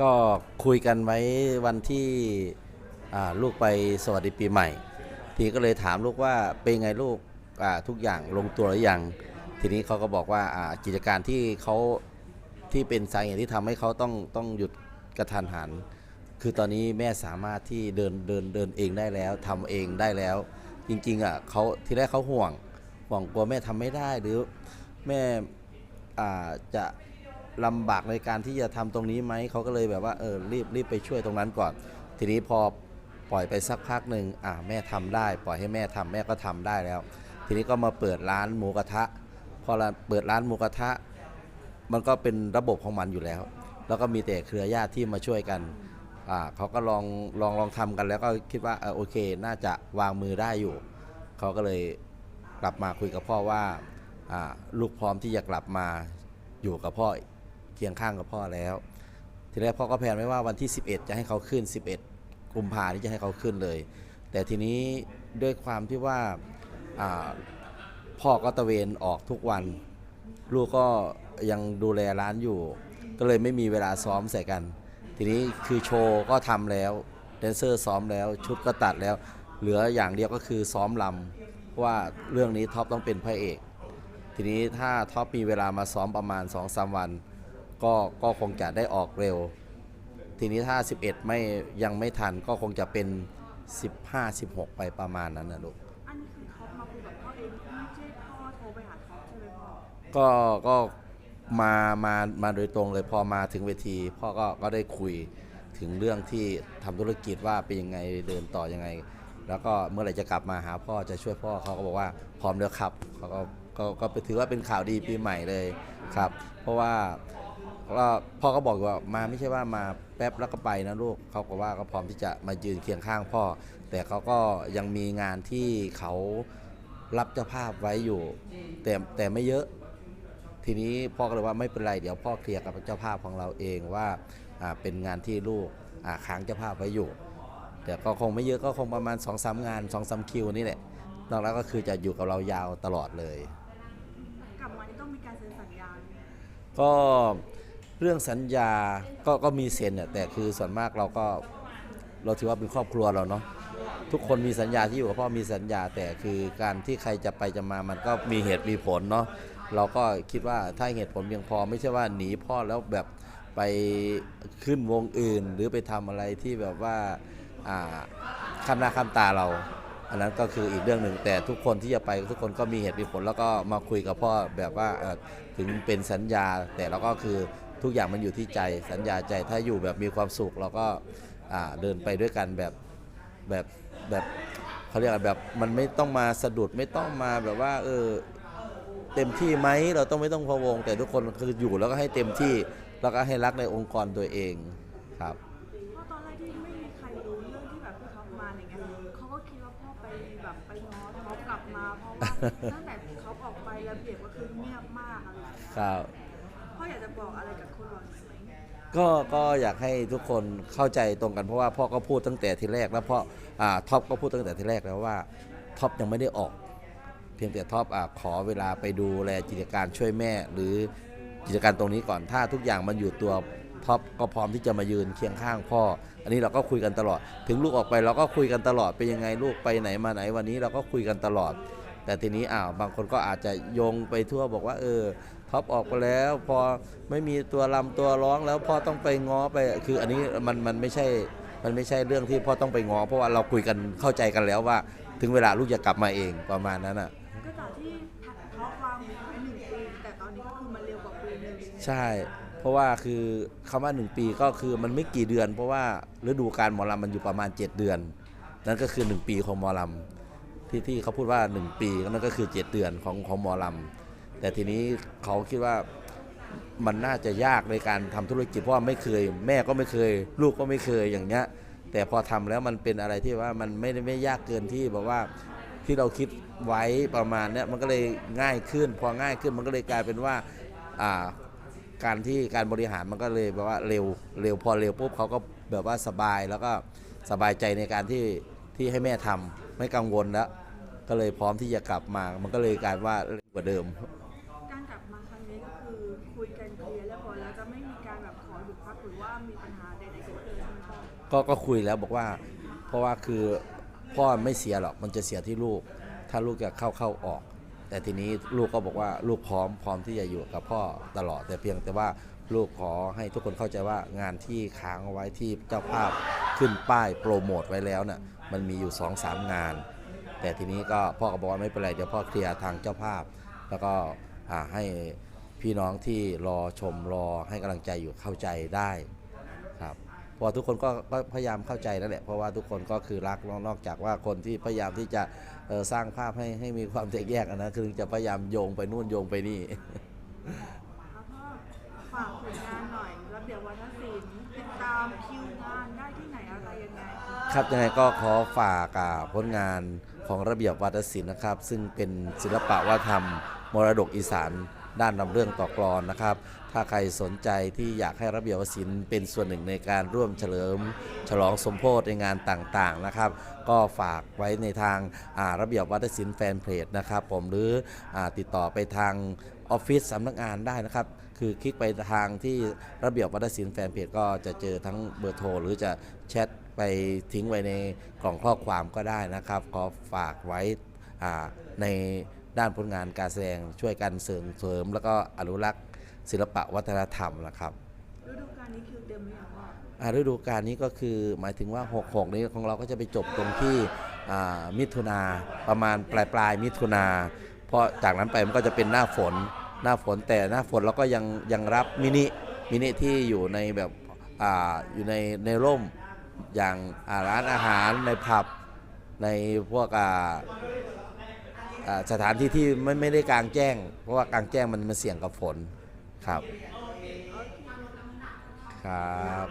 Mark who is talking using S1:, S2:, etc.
S1: ก็คุยกันไว้วันที่ลูกไปสวัสดีปีใหม่ ทีก็เลยถามลูกว่าเป็นไงลูกทุกอย่างลงตัวหรือยัง ทีนี้เขาก็บอกว่ากิจการที่เขาที่เป็นสาเหตุที่ทำให้เขาต้องต้องหยุดกระทันหัน คือตอนนี้แม่สามารถที่เดินเดินเดินเองได้แล้วทำเองได้แล้ว จริงๆอะเขาทีแรกเขาห่วงห่วงกลัวแม่ทำไม่ได้หรือแม่อาจะ ลำบากในการที่จะทำตรงนี้ไหมเขาก็เลยแบบว่าเออรีบรีบไปช่วยตรงนั้นก่อน ทีนี้พอปล่อยไปสักพักหนึ่งอ่าแม่ทำได้ ปล่อยให้แม่ทำแม่ก็ทำได้แล้ว ทีนี้ก็มาเปิดร้านหมูกระทะ พอเราเปิดร้านหมูกระทะ มันก็เป็นระบบของมันอยู่แล้ว แล้วก็มีแต่เครือญาติที่มาช่วยกันอ่าเขาก็ลองลองลองทำกันแล้วก็คิดว่าเออโอเค น่าจะวางมือได้อยู่เขาก็เลยกลับมาคุยกับพ่อว่าลูกพร้อมที่จะกลับมาอยู่กับพ่อ เคียงข้างกับพ่อแล้ว ทีแรกพ่อก็แผนไว้ว่าวันที่ 11 จะให้เขาขึ้น 11 กุมภาที่จะให้เขาขึ้นเลย แต่ทีนี้ด้วยความที่ว่าพ่อก็ตะเวนออกทุกวัน ลูกก็ยังดูแลร้านอยู่ ก็เลยไม่มีเวลาซ้อมใส่กัน ทีนี้คือโชว์ก็ทำแล้วแดนเซอร์ซ้อมแล้วชุดก็ตัดแล้ว เหลืออย่างเดียวก็คือซ้อมลำเพราว่าเรื่องนี้ท็อปต้องเป็นพระเอก ทีนี้ถ้าท็อปมีเวลามาซ้อมประมาณ2อสวัน ก็ก็คงจะได้ออกเร็ว ทีนี้ถ้า 11 ไม่ยังไม่ทันก็คงจะเป็น 15 16 ไปประมาณนั้นนะลูก
S2: อันนี้คือท็อปมาคุยกับพ่อเองไม่ใช่พ่อโทรไปหาท็อปใช่ไหมพ่อ
S1: ก็ก็มามามาโดยตรงเลยพอมาถึงเวทีพ่อก็ก็ได้คุยถึงเรื่องที่ทำธุรกิจว่าเป็นยังไงเดินต่อยังไง แล้วก็เมื่อไหร่จะกลับมาหาพ่อจะช่วยพ่อเขาก็บอกว่าพร้อมแล้วครับเขาก็ก็ก็ไปถือว่าเป็นข่าวดีปีใหม่เลยครับ เพราะว่า ก็พ่อก็บอกอยู่ว่ามาไม่ใช่ว่ามาแป๊บแล้วก็ไปนะลูกเขาก็ว่าก็พร้อมที่จะมายืนเคียงข้างพ่อ แต่เขาก็ยังมีงานที่เขารับเจ้าภาพไว้อยู่ แต่แต่ไม่เยอะ ทีนี้พ่อก็เลยว่าไม่เป็นไรเดี๋ยวพ่อเคลียร์กับเจ้าภาพของเราเองว่าอ่าเป็นงานที่ลูกอ่าค้างเจ้าภาพไว้อยู่ แต่ก็คงไม่เยอะก็คงประมาณ2อสงาน2อสคิวนี่แหละนอกนั้นก็คือจะอยู่กับเรายาวตลอดเลย
S2: กลับมานี่ต้องมีการเซ็นสัญญาไหม
S1: ก็ เรื่องสัญญาก็ก็มีเซ็นเนี่ยแต่คือส่วนมากเราก็เราถือว่าเป็นครอบครัวเราเนาะทุกคนมีสัญญาที่อยู่กับพ่อมีสัญญา แต่คือการที่ใครจะไปจะมามันก็มีเหตุมีผลเนาะเราก็คิดว่าถ้าเหตุผลเพียงพอไม่ใช่ว่าหนีพ่อแล้วแบบไปขึ้นวงอื่น หรือไปทำอะไรที่แบบว่าอ่าข้ามหน้าข้ามตาเรา อันนั้นก็คืออีกเรื่องหนึ่งแต่ทุกคนที่จะไปทุกคนก็มีเหตุมีผลแล้วก็มาคุยกับพ่อแบบว่าถึงเป็นสัญญา แต่เราก็คือ ทุกอย่างมันอยู่ที่ใจสัญญาใจถ้าอยู่แบบมีความสุขเราก็อ่าเดินไปด้วยกันแบบแบบแบบเขาเรียกอะไรแบบมันไม่ต้องมาสะดุดไม่ต้องมาแบบว่าเออเต็มที่ไหมเราต้องไม่ต้องพะวง แต่ทุกคนคืออยู่แล้วก็ให้เต็มที่แล้วก็ให้รักในองค์กรตัวเองครับ
S2: เพราะตอนแรกที่ไม่มีใครรู้เรื่องที่แบบพี่ท็อปมาอย่างเงี้ยเขาก็คิดว่าพ่อไปแบบไปง้อท็อปกลับมาเพราะว่าตั้งแต่เขาออกไประเบียบก็คือเงียบมากอะไรอย่างเงี้ย
S1: ครับ
S2: พ่ออยากจะบอกอะไรกับคนหล่านี้ไหม
S1: ก็ก็อยากให้ทุกคนเข้าใจตรงกันเพราะว่าพ่อก็พูดตั้งแต่ทีแรก แล้วพ่ออ่าท็อปก็พูดตั้งแต่ทีแรกแล้วว่าท็อปยังไม่ได้ออก เพียงแต่ท็อปอ่าขอเวลาไปดูแลกิจการช่วยแม่ หรือกิจการตรงนี้ก่อนถ้าทุกอย่างมันอยู่ตัวท็อปก็พร้อมที่จะมายืนเคียงข้างพ่อ อันนี้เราก็คุยกันตลอด ถึงลูกออกไปเราก็คุยกันตลอดเป็นยังไงลูกไปไหนมาไหนวันนี้เราก็คุยกันตลอด แต่ทีนี้อ้าวบางคนก็อาจจะโยงไปทั่วบอกว่าเออ ท็อปออกไปแล้ว พอไม่มีตัวลำตัวร้องแล้วพ่อต้องไปง้อไป คืออันนี้มันมันไม่ใช่มันไม่ใช่เรื่องที่พ่อต้องไปง้อเพราะว่าเราคุยกันเข้าใจกันแล้วว่า ถึงเวลาลูกจะกลับมาเองประมาณนั้นอะ
S2: ก็จากที่ท็อปวางไว้หนึ่งปีแต่ตอนนี้ก็คือมันเร็วกว่าปีหนึ่ง
S1: ใช่เพราะว่าคือคำว่าหนึ่งปีก็คือมันไม่กี่เดือน เพราะว่าฤดูการหมอลำมันอยู่ประมาณ 7 เดือน นั่นก็คือ 1 ปีของหมอลำที่ที่เขาพูดว่า 1 ปีนั่นก็คือ 7 เดือนของของหมอลำ แต่ทีนี้เขาคิดว่ามันน่าจะยากในการทำธุรกิจเพราะว่าไม่เคย แม่ก็ไม่เคย ลูกก็ไม่เคยอย่างเงี้ยแต่พอทำแล้วมันเป็นอะไรที่ว่ามันไม่ได้ไม่ยากเกินที่แบบว่าที่เราคิดไว้ประมาณเนี้ยมันก็เลยง่ายขึ้น พอง่ายขึ้นมันก็เลยกลายเป็นว่าอ่าการที่การบริหารมันก็เลยแบบว่าเร็วเร็วพอเร็วปุ๊บเขาก็แบบว่าสบายแล้วก็สบายใจในการที่ที่ให้แม่ทำไม่กังวลแล้วก็เลยพร้อมที่จะกลับมา มันก็เลยกลายว่าเร็วกว่าเดิม
S2: การ กลับมาครั้งนี้ก็คือคุยกันเคลียร์เรียบร้อยแล้วจะไม่มีการแบบขอหยุดพักหรือว่ามีปัญหา
S1: ก็ก็คุยแล้วบอกว่า เพราะว่าคือพ่อไม่เสียหรอกมันจะเสียที่ลูก ถ้าลูกจะเข้าเข้าออก แต่ทีนี้ลูกก็บอกว่าลูกพร้อมพร้อมที่จะอยู่กับพ่อตลอด แต่เพียงแต่ว่าลูกขอให้ทุกคนเข้าใจว่างานที่ค้างเอาไว้ที่เจ้าภาพขึ้นป้ายโปรโมทไว้แล้วน่ะมันมีอยู่2อสามงาน แต่ทีนี้ก็พ่อก็บอกว่าไม่เป็นไรเดี๋ยวพ่อเคลียร์ทางเจ้าภาพ แล้วก็ให้พี่น้องที่รอชมรอให้กำลังใจอยู่เข้าใจได้ พอทุกคนก็ก็พยายามเข้าใจนั่นแหละเพราะว่าทุกคนก็คือรักนอกนอกจากว่าคนที่พยายามที่จะเอ่อสร้างภาพให้ให้มีความแตกแยกอันนั้นคือจะพยายามโยงไปนู่นโยงไปนี่
S2: แล้วก็ฝากผลงานหน่อยระเบียบวัฒนศิลป์ติดตามคิวงานได้ที่ไหนอะไรยังไง
S1: ครับยังไงก็ขอฝากอ่าผลงานของระเบียบวัฒนศิลป์นะครับ ซึ่งเป็นศิลปะวัฒนธรรมมรดกอีสาน ด้านนำเรื่องต่อกลอนนะครับ ถ้าใครสนใจที่อยากให้ระเบียบวัฒนศิลป์เป็นส่วนหนึ่งในการร่วมเฉลิม ฉลองสมโพธิในงานต่างๆนะครับ ก็ฝากไว้ในทางาระเบียบวัฒนศิลป์แฟนเพจนะครับ ผมหรืออติดต่อไปทางออฟฟิศสำนักงานได้นะครับ คือคลิกไปทางที่ระเบียบวัฒนศิลป์แฟนเพจก็จะเจอทั้งเบอร์โทรหรือจะแชทไปทิ้งไว้ในกล่องข้อความก็ได้นะครับก็ฝากไว้ใน ด้านผลงานการแสดงช่วยกันเสริมเสริม แล้วก็อนุรักษ์ศิลปะวัฒนธรรมนะครับ
S2: ฤดูกาลนี้คิวเต็มหรือยังพ่อ
S1: อ่าฤดูกาลนี้ก็คือหมายถึงว่า 66 นี้ของเราก็จะไปจบตรงที่อ่ามิถุนาประมาณปลายปลายๆมิถุนาเพราะจากนั้นไปมันก็จะเป็นหน้าฝนหน้าฝนแต่หน้าฝนเราก็ยังยังรับมินิมินิที่อยู่ในแบบอ่าอยู่ในในร่มอย่างอ่าร้านอาหารในผับในพวกอ่าอ่า สถานที่ที่ไม่ไม่ได้กลางแจ้ง เพราะว่ากลางแจ้งมันมันเสี่ยงกับฝนครับ ครับ